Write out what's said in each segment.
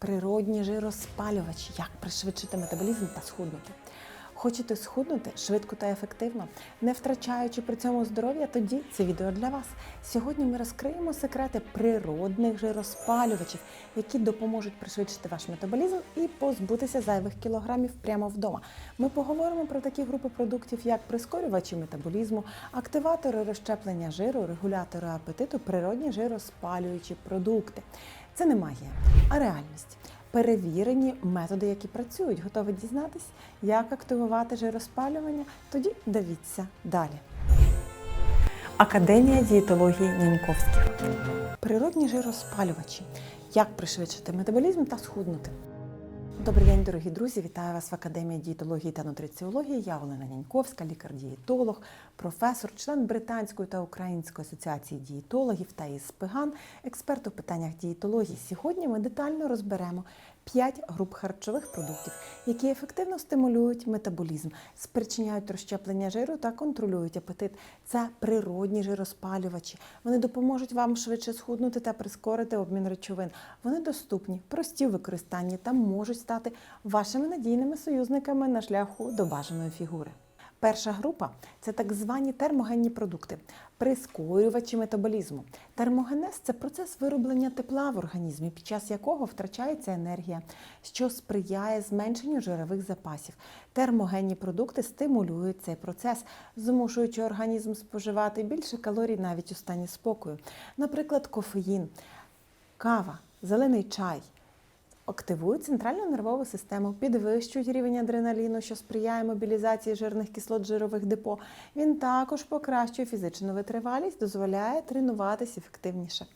Природні жироспалювачі, як пришвидшити метаболізм та схуднути. Хочете схуднути швидко та ефективно, не втрачаючи при цьому здоров'я, тоді це відео для вас. Сьогодні ми розкриємо секрети природних жироспалювачів, які допоможуть пришвидшити ваш метаболізм і позбутися зайвих кілограмів прямо вдома. Ми поговоримо про такі групи продуктів, як прискорювачі метаболізму, активатори розщеплення жиру, регулятори апетиту, природні жироспалюючі продукти. Це не магія, а реальність. Перевірені методи, які працюють. Готові дізнатись, як активувати жироспалювання? Тоді дивіться далі. Академія дієтології Няньковських. Природні жироспалювачі. Як пришвидшити метаболізм та схуднути? Добрий день, дорогі друзі! Вітаю вас в Академії дієтології та нутриціології. Я Олена Няньковська, лікар-дієтолог, професор, член Британської та Української асоціації дієтологів та ІСПГАН, експерт у питаннях дієтології. Сьогодні ми детально розберемо 5 груп харчових продуктів, які ефективно стимулюють метаболізм, спричиняють розщеплення жиру та контролюють апетит. Це природні жироспалювачі. Вони допоможуть вам швидше схуднути та прискорити обмін речовин. Вони доступні, прості в використанні та можуть стати вашими надійними союзниками на шляху до бажаної фігури. Перша група це так звані термогенні продукти, прискорювачі метаболізму. Термогенез це процес вироблення тепла в організмі, під час якого втрачається енергія, що сприяє зменшенню жирових запасів. Термогенні продукти стимулюють цей процес, змушуючи організм споживати більше калорій навіть у стані спокою. Наприклад, кофеїн, кава, зелений чай активують центральну нервову систему, підвищують рівень адреналіну, що сприяє мобілізації жирних кислот жирових депо. Він також покращує фізичну витривалість, дозволяє тренуватися ефективніше.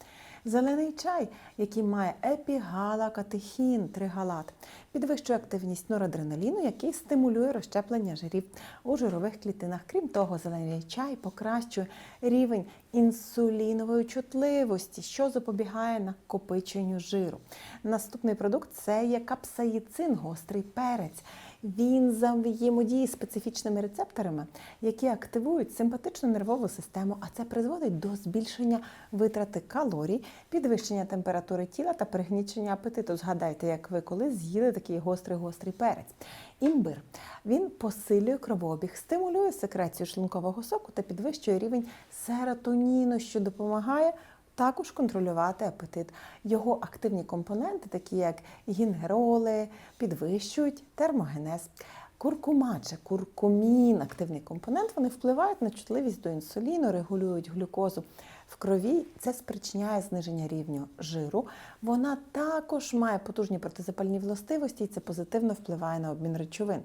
Зелений чай, який має епігалакатехін, тригалат, підвищує активність норадреналіну, який стимулює розщеплення жирів у жирових клітинах. Крім того, зелений чай покращує рівень інсулінової чутливості, що запобігає накопиченню жиру. Наступний продукт це є капсаїцин, гострий перець. Він взаємодіє з специфічними рецепторами, які активують симпатичну нервову систему, а це призводить до збільшення витрати калорій, підвищення температури тіла та пригнічення апетиту. Згадайте, як ви колись з'їли такий гострий-гострий перець. Імбир він посилює кровообіг, стимулює секрецію шлункового соку та підвищує рівень серотоніну, що допомагає також контролювати апетит. Його активні компоненти, такі як гінгероли, підвищують термогенез. Куркума чи куркумін, активний компонент, вони впливають на чутливість до інсуліну, регулюють глюкозу в крові. Це спричиняє зниження рівню жиру. Вона також має потужні протизапальні властивості і це позитивно впливає на обмін речовин.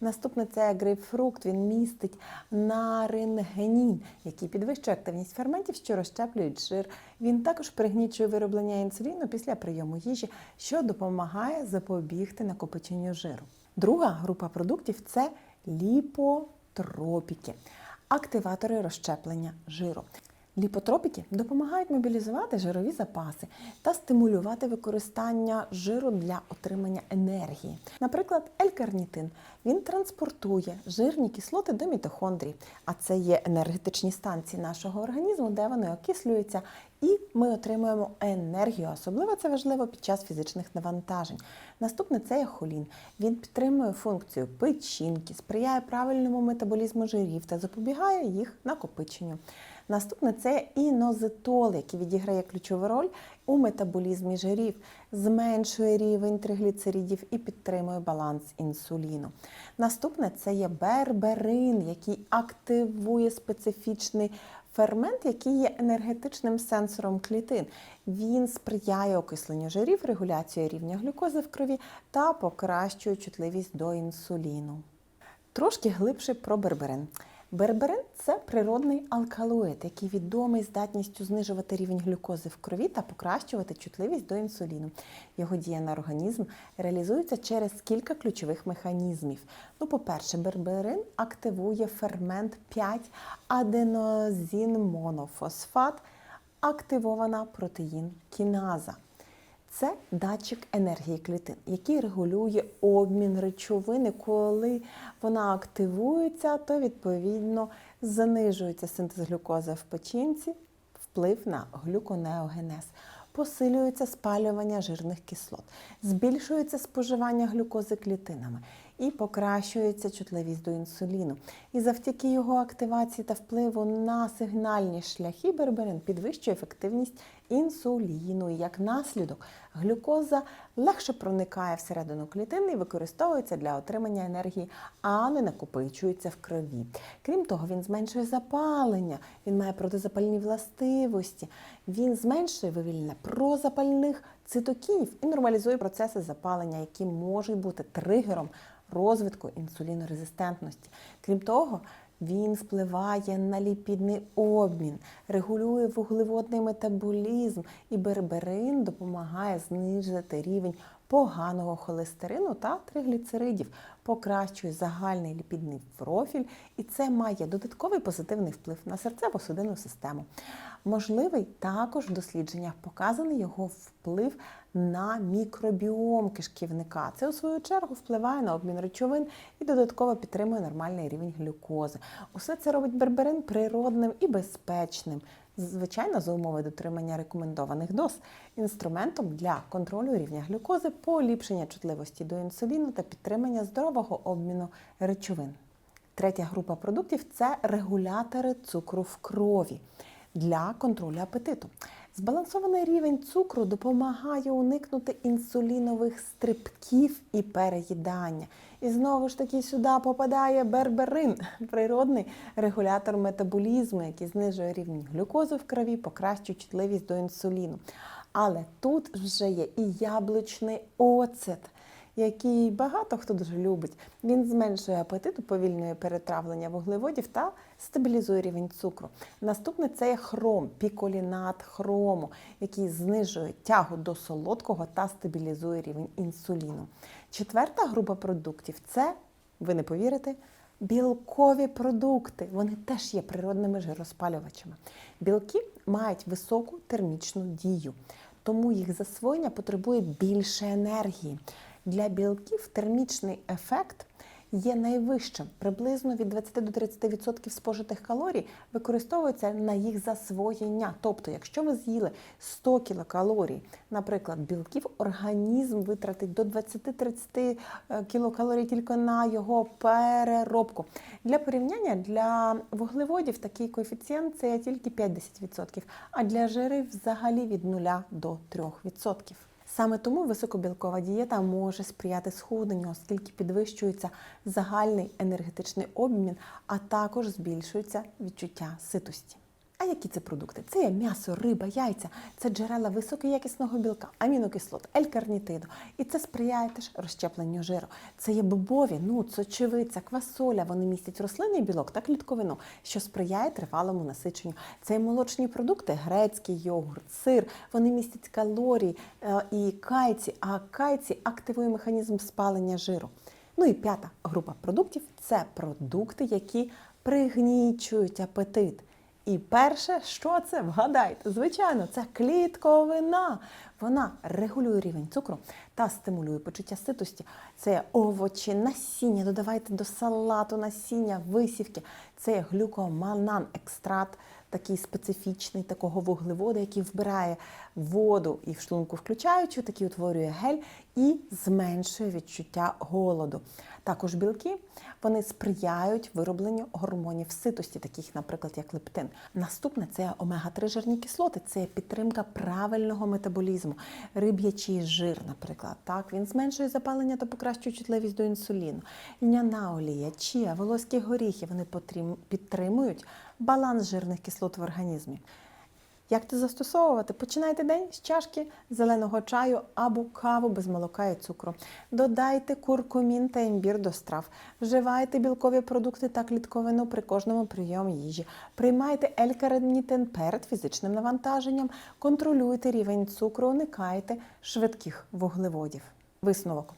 Наступне це грейпфрукт. Він містить нарингенін, який підвищує активність ферментів, що розщеплюють жир. Він також пригнічує вироблення інсуліну після прийому їжі, що допомагає запобігти накопиченню жиру. Друга група продуктів це ліпотропіки, активатори розщеплення жиру. Ліпотропіки допомагають мобілізувати жирові запаси та стимулювати використання жиру для отримання енергії. Наприклад, L-карнітин він транспортує жирні кислоти до мітохондрій, а це є енергетичні станції нашого організму, де вони окислюються, і ми отримуємо енергію. Особливо це важливо під час фізичних навантажень. Наступне це є холін. Він підтримує функцію печінки, сприяє правильному метаболізму жирів та запобігає їх накопиченню. Наступне це інозитол, який відіграє ключову роль у метаболізмі жирів, зменшує рівень тригліцеридів і підтримує баланс інсуліну. Наступне це є берберин, який активує специфічний фермент, який є енергетичним сенсором клітин. Він сприяє окисленню жирів, регуляції рівня глюкози в крові та покращує чутливість до інсуліну. Трошки глибше про берберин. Берберин це природний алкалоїд, який відомий здатністю знижувати рівень глюкози в крові та покращувати чутливість до інсуліну. Його дія на організм реалізується через кілька ключових механізмів. Ну, по-перше, берберин активує фермент 5 аденозінмонофосфат, активована протеїн кіназа. Це датчик енергії клітин, який регулює обмін речовини. Коли вона активується, то відповідно знижується синтез глюкози в печінці, вплив на глюконеогенез. посилюється спалювання жирних кислот, збільшується споживання глюкози клітинами і покращується чутливість до інсуліну. І завдяки його активації та впливу на сигнальні шляхи берберин підвищує ефективність інсуліну. І як наслідок, глюкоза легше проникає всередину клітини і використовується для отримання енергії, а не накопичується в крові. Крім того, він зменшує запалення, він має протизапальні властивості, він зменшує вивільнення прозапальних цитокінів і нормалізує процеси запалення, які можуть бути тригером розвитку інсулінорезистентності. Крім того, він впливає на ліпідний обмін, регулює вуглеводний метаболізм, і берберин допомагає знизити рівень поганого холестерину та тригліцеридів, покращує загальний ліпідний профіль, і це має додатковий позитивний вплив на серцево-судинну систему. Можливий також в дослідженнях показаний його вплив на мікробіом кишківника. Це у свою чергу впливає на обмін речовин і додатково підтримує нормальний рівень глюкози. Усе це робить берберин природним і безпечним. Звичайно, за умови дотримання рекомендованих доз, інструментом для контролю рівня глюкози, поліпшення чутливості до інсуліну та підтримання здорового обміну речовин. Третя група продуктів це регулятори цукру в крові для контролю апетиту. Збалансований рівень цукру допомагає уникнути інсулінових стрибків і переїдання. І знову ж таки сюди попадає берберин, природний регулятор метаболізму, який знижує рівень глюкози в крові, покращує чутливість до інсуліну. Але тут вже є і яблучний оцет який багато хто дуже любить. Він зменшує апетит, уповільнює перетравлення вуглеводів та стабілізує рівень цукру. Наступне це є хром, піколінат хрому, який знижує тягу до солодкого та стабілізує рівень інсуліну. Четверта група продуктів це, ви не повірите, білкові продукти. Вони теж є природними жироспалювачами. Білки мають високу термічну дію, тому їх засвоєння потребує більше енергії. Для білків термічний ефект є найвищим. Приблизно від 20 до 30% спожитих калорій використовується на їх засвоєння. Тобто, якщо ви з'їли 100 кілокалорій, наприклад, білків, організм витратить до 20-30 кілокалорій тільки на його переробку. Для порівняння для вуглеводів такий коефіцієнт це тільки 5-10%, а для жирів взагалі від 0 до 3%. Саме тому високобілкова дієта може сприяти схудненню, оскільки підвищується загальний енергетичний обмін, а також збільшується відчуття ситості. А які це продукти? Це є м'ясо, риба, яйця, це джерела високоякісного білка, амінокислот, елькарнітиду. І це сприяє теж розщепленню жиру. Це є бобові, нут, сочевиця, квасоля. Вони містять рослинний білок та клітковину, що сприяє тривалому насиченню. Це є молочні продукти, грецький йогурт, сир. Вони містять калорії е, і кальцій, а кальцій активує механізм спалення жиру. Ну і п'ята група продуктів це продукти, які пригнічують апетит. І перше, що це? Вгадайте, звичайно, це клітковина. Вона регулює рівень цукру та стимулює почуття ситості. Це овочі, насіння, додавайте до салату насіння, висівки. Це глюкоманан, екстракт, такий специфічний, такого вуглеводу, який вбирає воду і в шлунку включаючи, такий утворює гель і зменшує відчуття голоду. Також білки вони сприяють виробленню гормонів ситості, таких, наприклад, як лептин. Наступне це омега-3 жирні кислоти, це підтримка правильного метаболізму, риб'ячий жир, наприклад. Так, Він зменшує запалення та покращує чутливість до інсуліну. Льняна олія, чія, волоські горіхи вони підтримують баланс жирних кислот в організмі. Як це застосовувати? Починайте день з чашки зеленого чаю або каву без молока і цукру. Додайте куркумін та імбір до страв. Вживайте білкові продукти та клітковину при кожному прийомі їжі. Приймайте елькарнітин перед фізичним навантаженням, контролюйте рівень цукру, уникайте швидких вуглеводів. Висновок.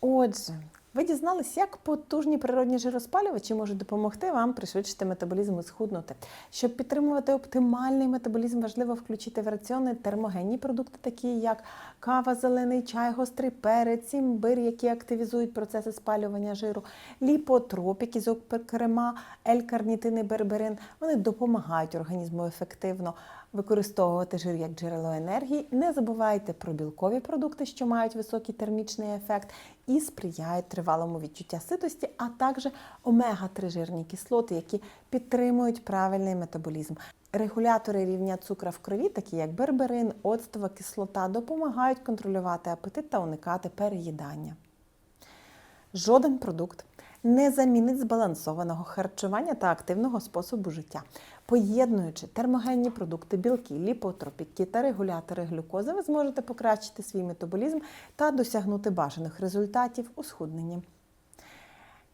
Отже, ви дізнались, як потужні природні жироспалювачі можуть допомогти вам пришвидшити метаболізм і схуднути. Щоб підтримувати оптимальний метаболізм, важливо включити в раціони термогенні продукти, такі як кава, зелений чай, гострий перець, імбир, які активізують процеси спалювання жиру, ліпотропіки, зокрема, ель-карнітин і берберин. Вони допомагають організму ефективно використовувати жир як джерело енергії. Не забувайте про білкові продукти, що мають високий термічний ефект і сприяють тривалому відчуття ситості, а також омега-3 жирні кислоти, які підтримують правильний метаболізм. Регулятори рівня цукра в крові, такі як берберин, оцтова кислота, допомагають контролювати апетит та уникати переїдання. Жоден продукт не замінить збалансованого харчування та активного способу життя. Поєднуючи термогенні продукти, білки, ліпотропіки та регулятори глюкози, ви зможете покращити свій метаболізм та досягнути бажаних результатів у схудненні.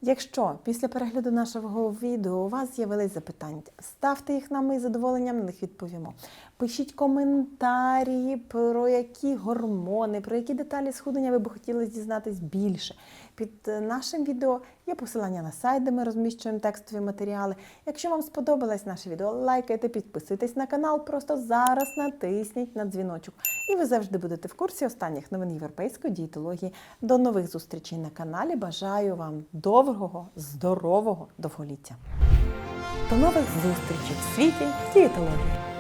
Якщо після перегляду нашого відео у вас з'явились запитання, ставте їх нам і задоволенням на них відповімо. Пишіть коментарі, про які гормони, про які деталі схуднення ви б хотіли дізнатись більше. Під нашим відео є посилання на сайт, де ми розміщуємо текстові матеріали. Якщо вам сподобалось наше відео, лайкайте, підписуйтесь на канал, просто зараз натисніть на дзвіночок. І ви завжди будете в курсі останніх новин європейської дієтології. До нових зустрічей на каналі. Бажаю вам довгого, здорового довголіття. До нових зустрічей в світі дієтології.